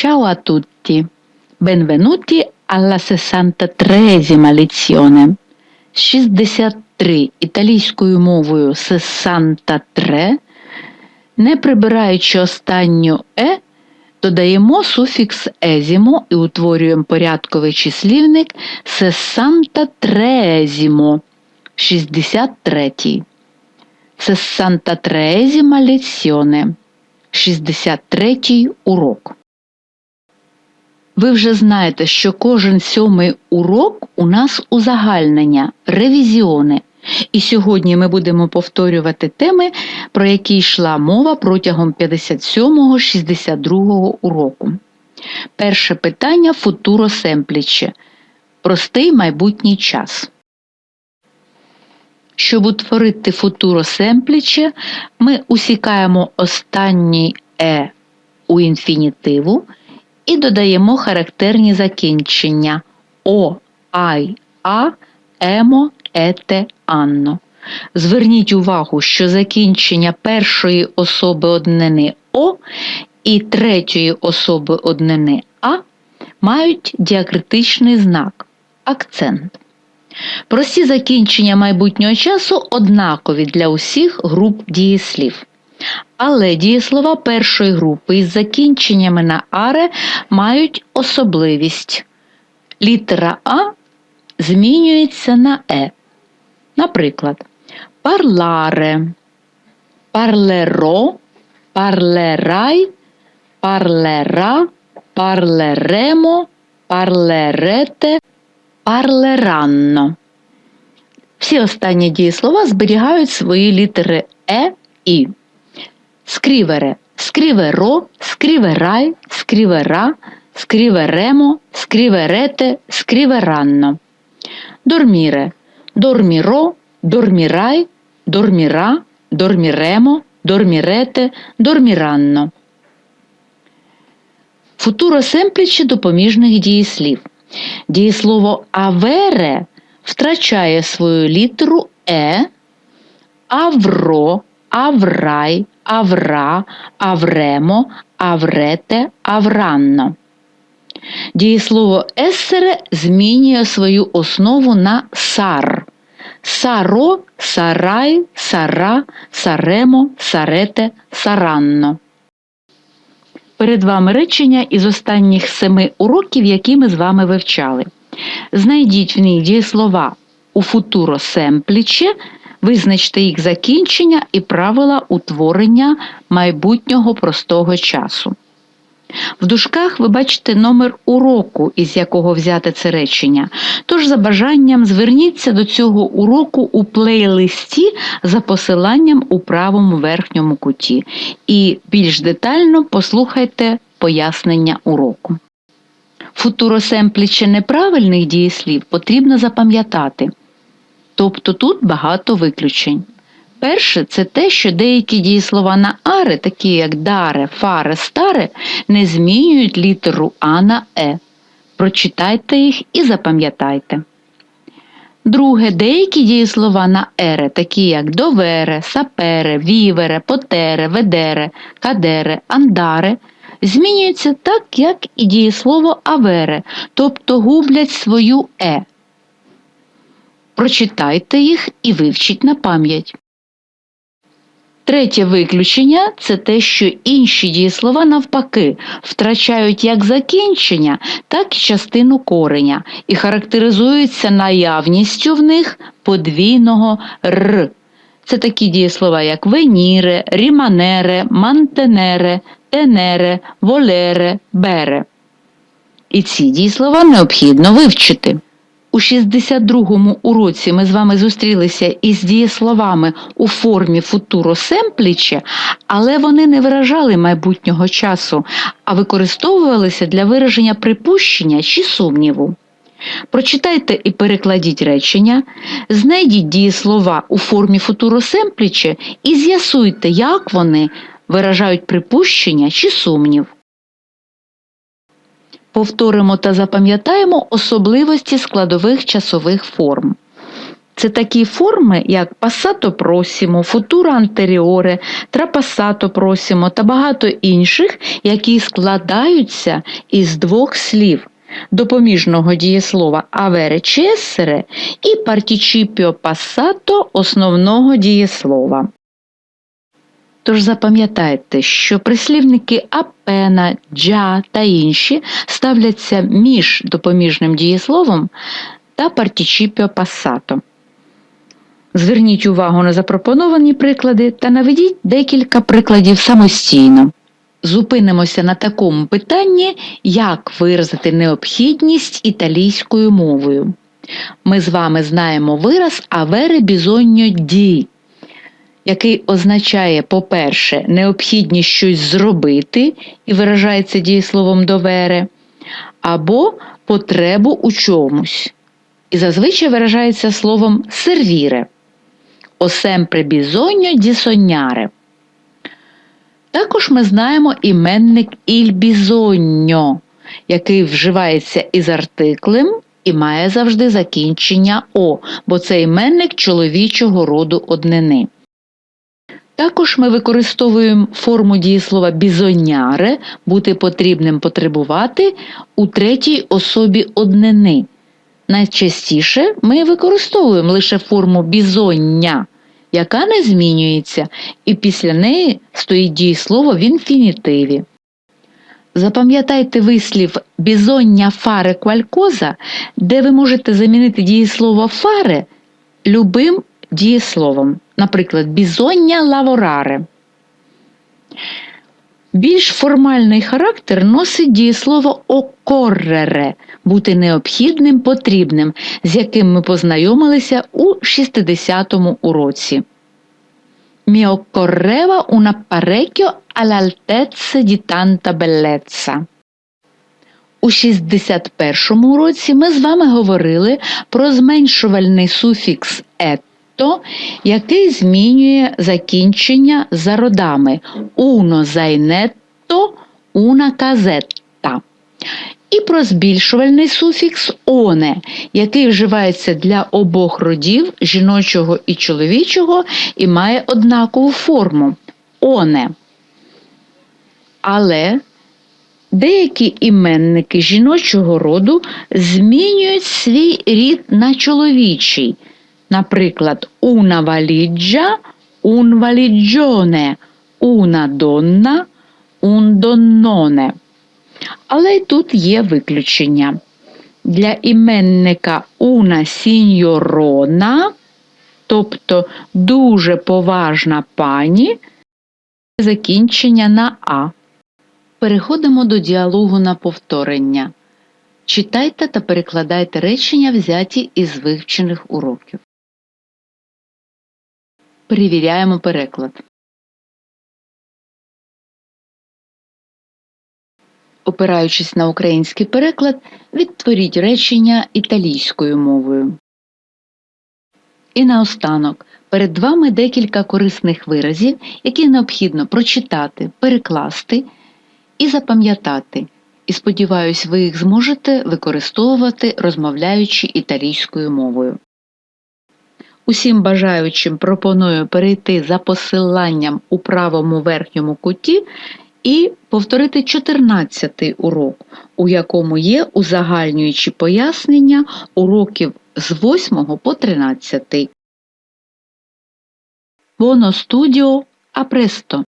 Ciao a tutti. Benvenuti alla 63esima lezione. 63 італійською мовою 63. Не прибираючи останню е, додаємо суфікс езімо і утворюємо порядковий числівник сесантатреезімо 63. Сесантатреезіма леціоне 63 урок. Ви вже знаєте, що кожен сьомий урок у нас узагальнення, ревізіони. І сьогодні ми будемо повторювати теми, про які йшла мова протягом 57-62 уроку. Перше питання футуро семпліче. Простий майбутній час. Щоб утворити футуро семпліче, ми усікаємо останній е у інфінітиву і додаємо характерні закінчення о, ай, а, емо, ете, анно. Зверніть увагу, що закінчення першої особи однини О і третьої особи однини А мають діакритичний знак акцент. Прості закінчення майбутнього часу однакові для усіх груп дієслів. Але дієслова першої групи із закінченнями на аре мають особливість. Літера А змінюється на Е. Наприклад, парларе, парлеро, парлерай, парлера, парлеремо, парлерете, парлеранно. Всі останні дієслова зберігають свої літери Е і. Скрівере, скріверо, скріверай, скрівера, скріверемо, скріверете, скріверанно. Дорміре, дорміро, дормірай, дорміра, дорміремо, дормірете, дорміранно. Футуро семпліче допоміжних дієслів. Дієслово авере втрачає свою літеру е, авро, аврай, авра, авремо, аврете, авранно. Дієслово ессере змінює свою основу на сар. Саро, сарай, сара, саремо, сарете, саранно. Перед вами речення із останніх семи уроків, які ми з вами вивчали. Знайдіть в них дієслова у футуро семпліче, визначте їх закінчення і правила утворення майбутнього простого часу. В дужках ви бачите номер уроку, із якого взяти це речення. Тож, за бажанням, зверніться до цього уроку у плейлисті за посиланням у правому верхньому куті і більш детально послухайте пояснення уроку. Футуросемпліче неправильних дієслів потрібно запам'ятати. Тобто тут багато виключень. Перше, це те, що деякі дієслова на ари, такі як даре, фаре, старе, не змінюють літеру А на Е. Прочитайте їх і запам'ятайте. Друге, деякі дієслова на ере, такі як довере, сапере, вівере, потере, ведере, кадере, андаре, змінюються так, як і дієслово авере, тобто гублять свою е. Прочитайте їх і вивчіть на пам'ять. Третє виключення це те, що інші дієслова навпаки втрачають як закінчення, так і частину кореня і характеризуються наявністю в них подвійного р. Це такі дієслова, як веніре, ріманере, мантенере, тенере, волере, бере. І ці дієслова необхідно вивчити. У 62-му уроці ми з вами зустрілися із дієсловами у формі футуро семпліче, але вони не виражали майбутнього часу, а використовувалися для вираження припущення чи сумніву. Прочитайте і перекладіть речення, знайдіть дієслова у формі футуро семпліче і з'ясуйте, як вони виражають припущення чи сумнів. Повторимо та запам'ятаємо особливості складових часових форм. Це такі форми, як passato prossimo, futura anteriore, trapassato prossimo та багато інших, які складаються із двох слів допоміжного дієслова чи essere і participio passato основного дієслова. Тож запам'ятайте, що прислівники апена, джа та інші ставляться між допоміжним дієсловом та participio passato. Зверніть увагу на запропоновані приклади та наведіть декілька прикладів самостійно. Зупинимося на такому питанні, як виразити необхідність італійською мовою. Ми з вами знаємо вираз avere bisogno di, який означає, по-перше, необхідність щось зробити і виражається дієсловом довере, або потребу у чомусь. І зазвичай виражається словом сервіре. Bisogno di sognare. Також ми знаємо іменник il bisogno, який вживається із артиклем і має завжди закінчення о, бо це іменник чоловічого роду однини. Також ми використовуємо форму дієслова бізоняре бути потрібним потребувати у третій особі однини. Найчастіше ми використовуємо лише форму бізоння, яка не змінюється, і після неї стоїть дієслово в інфінітиві. Запам'ятайте вислів бізоння фаре квалькоза, де ви можете замінити дієслово фаре любим дієсловом, наприклад, бізоння лавораре. Більш формальний характер носить дієслово окоррере бути необхідним, потрібним, з яким ми познайомилися у 60-му уроці. Apparecchio all'altezza di tanta bellezza. У 61-му уроці ми з вами говорили про зменшувальний суфікс етто, який змінює закінчення за родами uno zainetto, una casetta. І про збільшувальний суфікс оне, який вживається для обох родів жіночого і чоловічого і має однакову форму оне. Але деякі іменники жіночого роду змінюють свій рід на чоловічий. Наприклад, una valigia, un valigione, una donna, un donnone. Але й тут є виключення. Для іменника una сіньорона, тобто дуже поважна пані, закінчення на А. Переходимо до діалогу на повторення. Читайте та перекладайте речення, взяті із вивчених уроків. Перевіряємо переклад. Опираючись на український переклад, відтворіть речення італійською мовою. І наостанок перед вами декілька корисних виразів, які необхідно прочитати, перекласти і запам'ятати. І сподіваюсь, ви їх зможете використовувати, розмовляючи італійською мовою. Усім бажаючим пропоную перейти за посиланням у правому верхньому куті і повторити 14-й урок, у якому є узагальнюючі пояснення уроків з 8 по 13. Воно студіо Апресто.